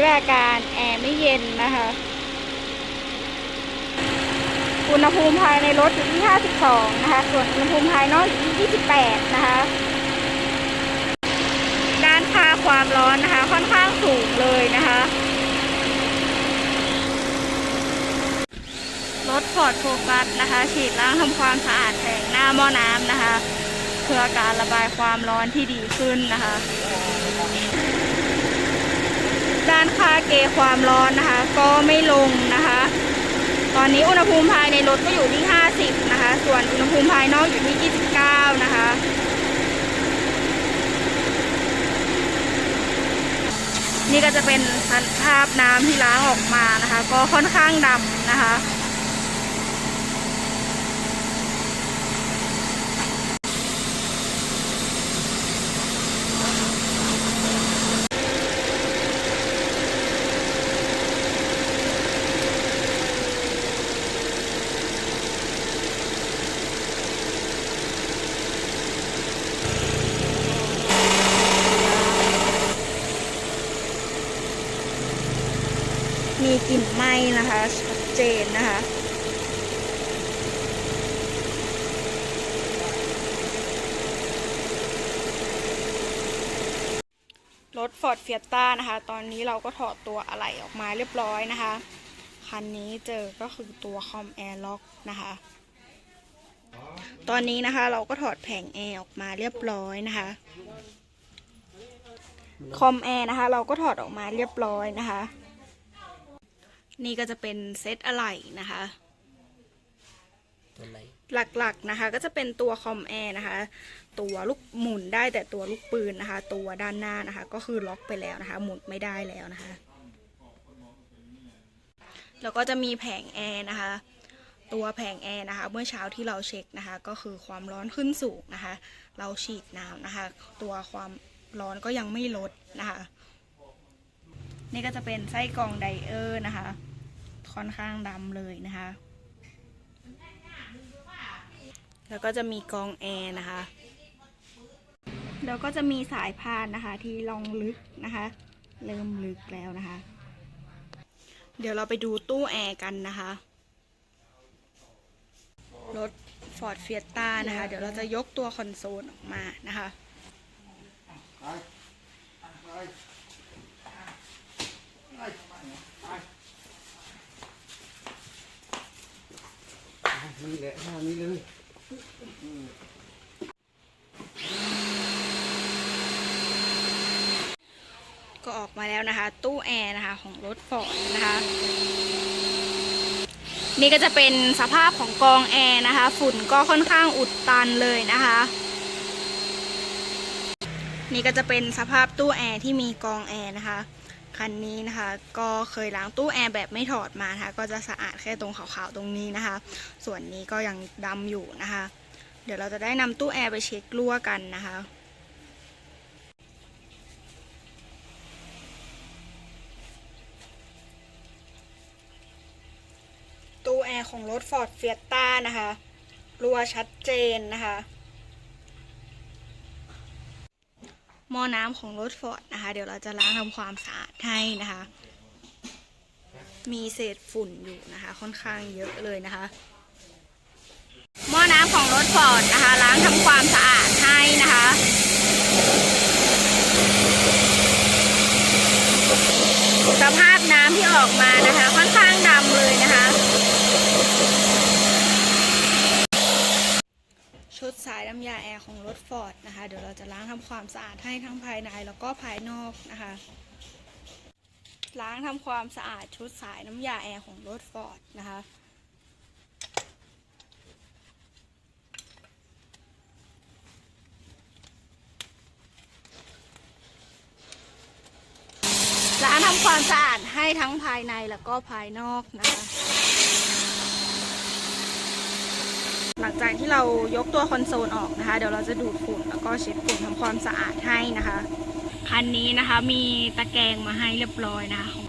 ด้วยอาการแอร์ไม่เย็นนะคะ อุณหภูมิภายในรถอยู่ที่ 52 นะคะ ส่วนอุณหภูมิภายนอกอยู่ที่ 28 นะคะ ด้านค่าความร้อนนะคะ ค่อนข้างสูงเลยนะคะ รถฟอร์ดโฟกัสนะคะ ฉีดล้างทำความสะอาดแผงหน้าหม้อน้ำนะคะ เพื่อการระบายความร้อนที่ดีขึ้นนะคะ ด้าน ค่าเกความร้อนนะคะ ก็ไม่ลงนะคะ ตอนนี้อุณหภูมิภายในรถก็อยู่ที่ 50 นะคะ ส่วนอุณหภูมิภายนอกอยู่ที่ 29 นะคะนี่ก็จะเป็นภาพน้ำที่ล้างออกมานะคะ ก็ค่อนข้างดำนะคะ มีกลิ่นไหม้นะคะชัดเจนนะคะรถ Ford Fiesta นะคะ ตอนนี้เราก็ถอดตัวอะไหล่ออกมาเรียบร้อยนะคะ คันนี้เจอก็คือตัวคอมแอร์ล็อกนะคะ ตอนนี้นะคะเราก็ถอดแผงแอร์ออกมาเรียบร้อยนะคะ คอมแอร์นะคะ เราก็ถอดออกมาเรียบร้อยนะคะ นี่ก็จะเป็นเซตอะไหล่นะคะตัวไหนหลักๆนะคะ ก็จะเป็นตัวคอมแอร์นะคะ ตัวลูกหมุนได้แต่ตัวลูกปืนนะคะ ตัวด้านหน้านะคะ ก็คือล็อกไปแล้วนะคะ หมุนไม่ได้แล้วนะคะแล้วก็จะมีแผงแอร์นะคะ ตัวแผงแอร์นะคะ เมื่อเช้าที่เราเช็คนะคะ ก็คือความร้อนขึ้นสูงนะคะ เราฉีดน้ำนะคะ ตัวความร้อนก็ยังไม่ลดนะคะ นี่ก็จะเป็นไส้กรองไดเออร์นะคะ ค่อนข้างดำเลยนะคะ แล้วก็จะมีกรองแอร์นะคะ แล้วก็จะมีสายพานนะคะที่ลองลึกนะคะ เริ่มลึกแล้วนะคะ เดี๋ยวเราไปดูตู้แอร์กันนะคะ รถ Ford Fiesta นะคะ เดี๋ยวเราจะยกตัวคอนโซลออกมานะคะ นี่แหละท่านี้เลยก็ออกมาแล้วนะคะ ตู้แอร์นะคะของรถฟอร์ดนะคะ นี่ก็จะเป็นสภาพของกองแอร์นะคะ ฝุ่นก็ค่อนข้างอุดตันเลยนะคะ นี่ก็จะเป็นสภาพตู้แอร์ที่มีกองแอร์นะคะ คันนี้นะคะ ก็เคยล้างตู้แอร์แบบไม่ถอดมานะคะก็จะสะอาดแค่ตรงขาวๆตรงนี้นะคะ ส่วนนี้ก็ยังดำอยู่นะคะ เดี๋ยวเราจะได้นำตู้แอร์ไปเช็ครั่วกันนะคะตู้แอร์ของรถ Ford Fiesta นะคะ รั่วชัดเจนนะคะ หม้อน้ำของรถ Ford นะคะ เดี๋ยวเราจะล้างทำความสะอาดให้นะคะ มีเศษฝุ่นอยู่นะคะ ค่อนข้างเยอะเลยนะคะ หม้อน้ำของรถ Ford นะคะ ล้างทำความสะอาดให้นะคะสภาพน้ำที่ออกมานะคะ ค่อนข้างดำเลยนะคะ ชุดสายน้ำยาแอร์ของรถฟอร์ดนะคะ เดี๋ยวเราจะล้างทำความสะอาดให้ทั้งภายในแล้วก็ภายนอกนะคะ ล้างทำความสะอาดชุดสายน้ำยาแอร์ของรถฟอร์ดนะคะล้างทำความสะอาดให้ทั้งภายในแล้วก็ภายนอกนะคะ หลังจากที่เรายกตัวคอนโซลออกนะคะ เดี๋ยวเราจะดูดฝุ่นแล้วก็เช็ดฝุ่นทำความสะอาดให้นะคะ คันนี้นะคะมีตะแกรงมาให้เรียบร้อยนะคะของ